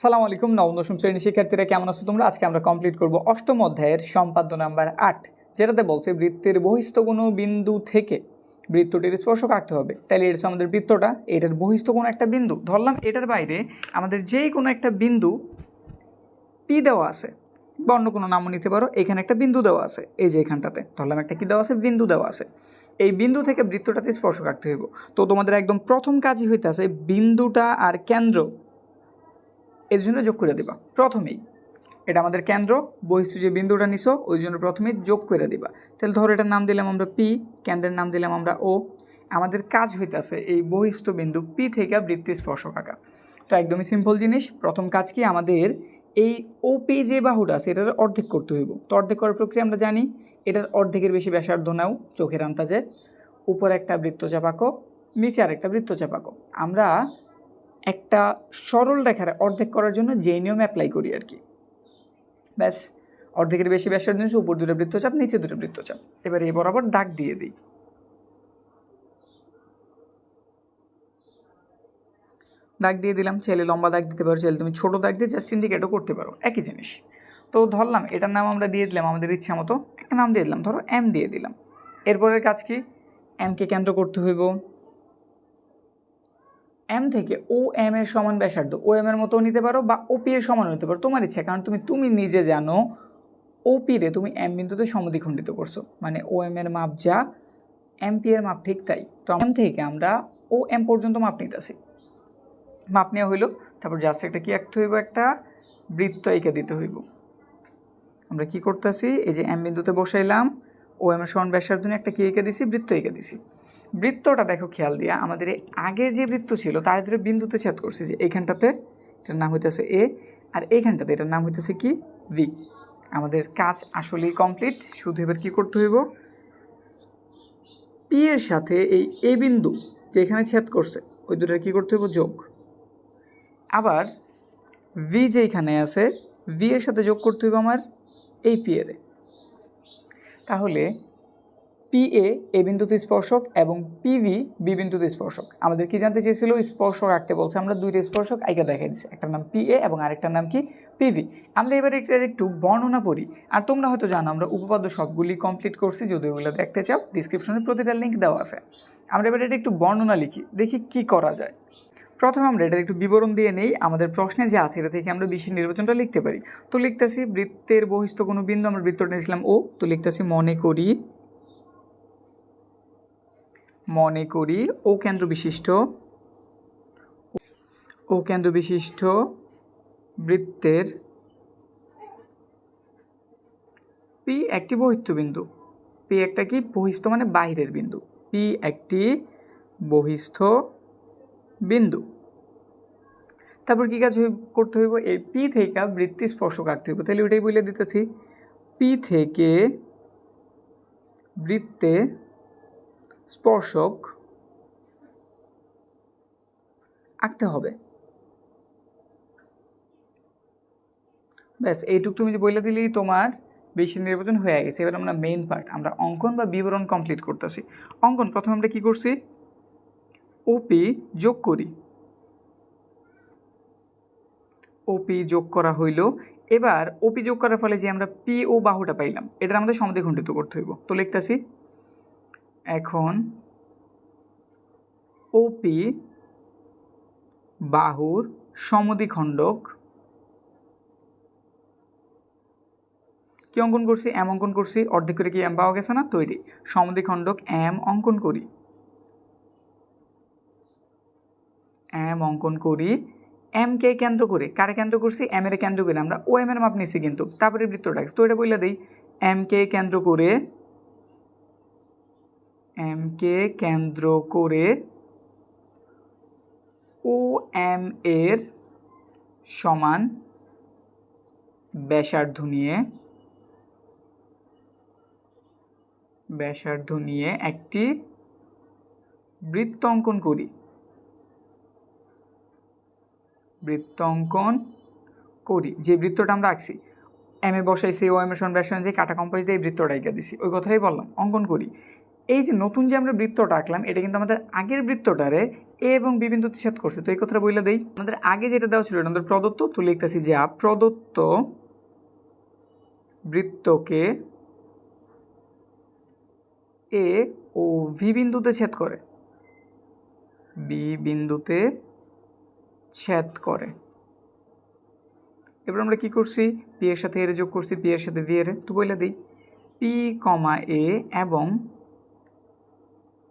সালাম আলাইকুম, নবম, দশম শ্রেণির শিক্ষার্থীরা কেমন আছো তোমরা? আজকে আমরা কমপ্লিট করব অষ্টম অধ্যায়ের সম্পাদ্য নাম্বার আট, যেটাতে বলছে, বৃত্তের বহিস্থ কোনো বিন্দু থেকে বৃত্তটির স্পর্শক আঁকতে হবে। তাহলে এটা আমাদের বৃত্তটা। এটার বহিস্থ কোনো একটা বিন্দু। ধরলাম, এটার বাইরে আমাদের যেই কোনো একটা বিন্দু পি দেওয়া আছে, বা অন্য কোনো নামও নিতে পারো। এখানে একটা বিন্দু দেওয়া আছে, এই যে এখানটাতে। ধরলাম, একটা কি দেওয়া আছে? বিন্দু দেওয়া আছে। এই বিন্দু থেকে বৃত্তটাতে স্পর্শক আঁকতে হইব। তো তোমাদের একদম প্রথম কাজই হইতে আছে বিন্দুটা আর কেন্দ্র এর জন্য যোগ করে দিবা। প্রথমেই এটা আমাদের কেন্দ্র বহিষ্ঠ যে বিন্দুটা নিছো, ওই জন্য প্রথমেই যোগ করে দিবা। তাহলে ধরো এটার নাম দিলাম আমরা পি কেন্দ্রের নাম দিলাম আমরা ও আমাদের কাজ হইতাছে এই বহিষ্ঠ বিন্দু পি থেকে বৃত্তি স্পর্শক আঁকা। তো একদমই সিম্পল জিনিস, প্রথম কাজ কি আমাদের এই ওপি যে বাহুটা আছে, এটার অর্ধেক করতে হইব। তো অর্ধেক করার প্রক্রিয়া আমরা জানি, এটার অর্ধেকের বেশি ব্যাসার্ধ নাও, চোখের আন্তাজে উপরে একটা বৃত্তচাপ আঁকো, নিচে আর একটা বৃত্তচাপ আঁকো। আমরা একটা সরল রেখার অর্ধেক করার জন্য যে নিয়ম অ্যাপ্লাই করি আর কি। ব্যাস, অর্ধেকের বেশি ব্যাসের জন্য উপর দুটো বৃত্তচাপ, নিচে দুটো বৃত্তচাপ। এবার এই বরাবর দাগ দিয়ে দিই। দাগ দিয়ে দিলাম, ছেলে লম্বা দাগ দিতে পারো, ছেলে তুমি ছোটো দাগ দিয়ে জাস্ট ইন্ডিকেটও করতে পারো, একই জিনিস। তো ধরলাম, এটার নাম আমরা দিয়ে দিলাম আমাদের ইচ্ছা মতো। একটা নাম দিয়ে দিলাম, ধরো এম দিয়ে দিলাম। এরপরের কাজ কি? এমকে কেন্দ্র করতে হইব। এম থেকে ও এম এর সমান ব্যাসার্ধ ও এম এর মতো নিতে পারো বা ওপি এর সমান নিতে পারো। তোমার ইচ্ছা, কারণ তুমি তুমি নিজে জানো ওপি রে তুমি এম বিন্দুতে সমদ্বিখণ্ডিত করছ। মানে ও এম এর মাপ যা এম পি এর মাপ ঠিক তাই। তো এম থেকে আমরা ও এম পর্যন্ত মাপ নিতেছি। মাপ নেওয়া হইল, তারপর জাস্ট একটা কি আঁকতে হইব একটা? বৃত্ত এঁকে দিতে হইব। আমরা কি করতেছি? এই যে এম বিন্দুতে বসাইলাম ও এম এর সমান ব্যাসার্ধ নিয়ে একটা কি এঁকে দিছি? বৃত্ত এঁকে দিছি। বৃত্তটা দেখো খেয়াল দিয়া। আমাদের এই আগের যে বৃত্ত ছিল, তার ধরে বিন্দুতে ছেদ করছি যে এইখানটাতে এটার নাম হইতেছে এ, আর এইখানটাতে এটার নাম হইতেছে কি? ভি। আমাদের কাজ আসলেই কমপ্লিট শুধু এবার কী করতে হইব? পি এর সাথে এই এ বিন্দু যে এখানে ছেদ করছে, ওই দুটার কী করতে হইব? যোগ। আবার ভি যে এখানে আছে, ভি এর সাথে যোগ করতে হইব আমার এই পি এর তাহলে পি এ বিন্দুতে স্পর্শক এবং পিভি বি বিন্দুতে স্পর্শক। আমাদের কি জানতে চেয়েছিল? স্পর্শক আঁকতে বলছে। আমরা দুইটা স্পর্শক আইকা দেখাই দিচ্ছি। একটার নাম পি এ এবং আরেকটার নাম কি পিভি আমরা এবার এটার একটু বর্ণনা পড়ি আর তোমরা হয়তো জানো, আমরা উপপাদ্য সবগুলি কমপ্লিট করছি। যদি ওগুলো দেখতে চাও ডিসক্রিপশনে প্রতিটা লিঙ্ক দেওয়া আছে। আমরা এবার এটা একটু বর্ণনা লিখি, দেখি কি করা যায়। প্রথমে আমরা এটার একটু বিবরণ দিয়ে নেই। আমাদের প্রশ্নে যে আছে, এটা থেকে আমরা বিশেষ নির্বাচনটা লিখতে পারি। তো লিখতেছি, বৃত্তের বহিষ্ঠ কোনো বিন্দু, আমরা বৃত্তটা নিয়েছিলাম ও তো লিখতেছি, মনে করি মনে করি, ও কেন্দ্র বিশিষ্ট। ও কেন্দ্র বিশিষ্ট বৃত্তের পি একটি বহিস্থ বিন্দু পি একটা কি? বহিস্থ মানে বাইরের বিন্দু। পি একটি বহিস্থ বিন্দু। তারপর কী কাজ করতে হইব? এই পি থেকে বৃত্তি স্পর্শক আঁকতে হইব। তাহলে ওইটাই বলে দিতেছি। পি থেকে বৃত্তে স্পর্শক আঁকতে হবে। ব্যাস, এইটুক তুমি বলে দিলেই তোমার বেশি নির্বাচন হয়ে গেছে। এবার আমরা মেইন পার্ট আমরা অঙ্কন বা বিবরণ কমপ্লিট করতেছি। অঙ্কন, প্রথমে আমরা কি করছি? ওপি যোগ করি। ওপি যোগ করা হইল। এবার ওপি যোগ করার ফলে যে আমরা পি ও বাহুটা পাইলাম এটা আমাদের সমদ্বিখণ্ডিত করতে হইব। তো লিখতেছি এখন ওপি বাহুর সমদ্বিখণ্ডক। কি অঙ্কন করছি? এম অঙ্কন করছি। অর্ধেক করে কি এম পাওয়া গেছে না? তৈরি। সমদ্বিখণ্ডক এম অঙ্কন করি। এম অঙ্কন করি। এম কে কেন্দ্র করে। কারে কেন্দ্র করছি? এম এর কেন্দ্র করে। আমরা ও এম এর মাপ নিছি কিন্তু। তারপরে বৃত্তটা। তো এটা বললে দিই। এম কে কেন্দ্র করে এম কে কেন্দ্র করে ও এম এর সমান ব্যাসার্ধ নিয়ে ব্যাসার্ধ নিয়ে একটি বৃত্ত অঙ্কন করি। বৃত্ত অঙ্কন করি। যে বৃত্তটা আমরা আঁকছি এম এ বসাইছি ও এম এর সমান ব্যাসার্ধ দিয়ে কাটা কম্পাস দিয়ে বৃত্তটা এঁকে দিছি। ওই কথাটাই বললাম, অঙ্কন করি। এই যে নতুন যে আমরা বৃত্তটা আঁকলাম এটা কিন্তু আমাদের আগের বৃত্তটারে এ এবং বি বিন্দুতে ছেদ করছে। তো এই কথাটা বইলে দেই। আমাদের আগে যেটা দেওয়া ছিল, এটা আমাদের প্রদত্ত, তো লিখতেছি যে প্রদত্ত বৃত্তকে এ ও ভি বিন্দুতে ছেদ করে। বি বিন্দুতে ছেদ করে। এবার আমরা কি করছি? পি এর সাথে এর যোগ করছি, পি এর সাথে ভি এর। তো বলে দিই, পি কমা এ এবং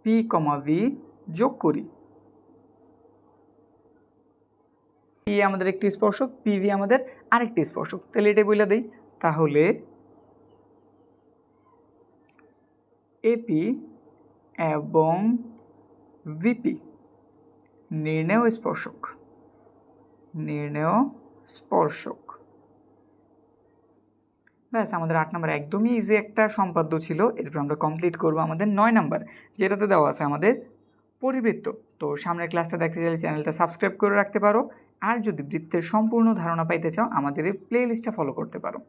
পি কমা ভি যোগ করি। পি আমাদের একটি স্পর্শক, পি ভি আমাদের আরেকটি স্পর্শক। তাহলে এটাই বলে দিই। তাহলে এপি এবং ভিপি নির্ণেয় স্পর্শক। নির্ণেয় স্পর্শক। ব্যাস, আমাদের আট নাম্বার একদমই ইজি একটা সম্পাদ্য ছিল। এরপর আমরা কমপ্লিট করব আমাদের নয় নম্বর, যেটাতে দেওয়া আছে আমাদের পরিবৃত্ত। তো সামনের ক্লাসটা দেখতে চাইলে চ্যানেলটা সাবস্ক্রাইব করে রাখতে পারো। আর যদি বৃত্তের সম্পূর্ণ ধারণা পাইতে চাও, আমাদের এই প্লে লিস্টটা ফলো করতে পারো।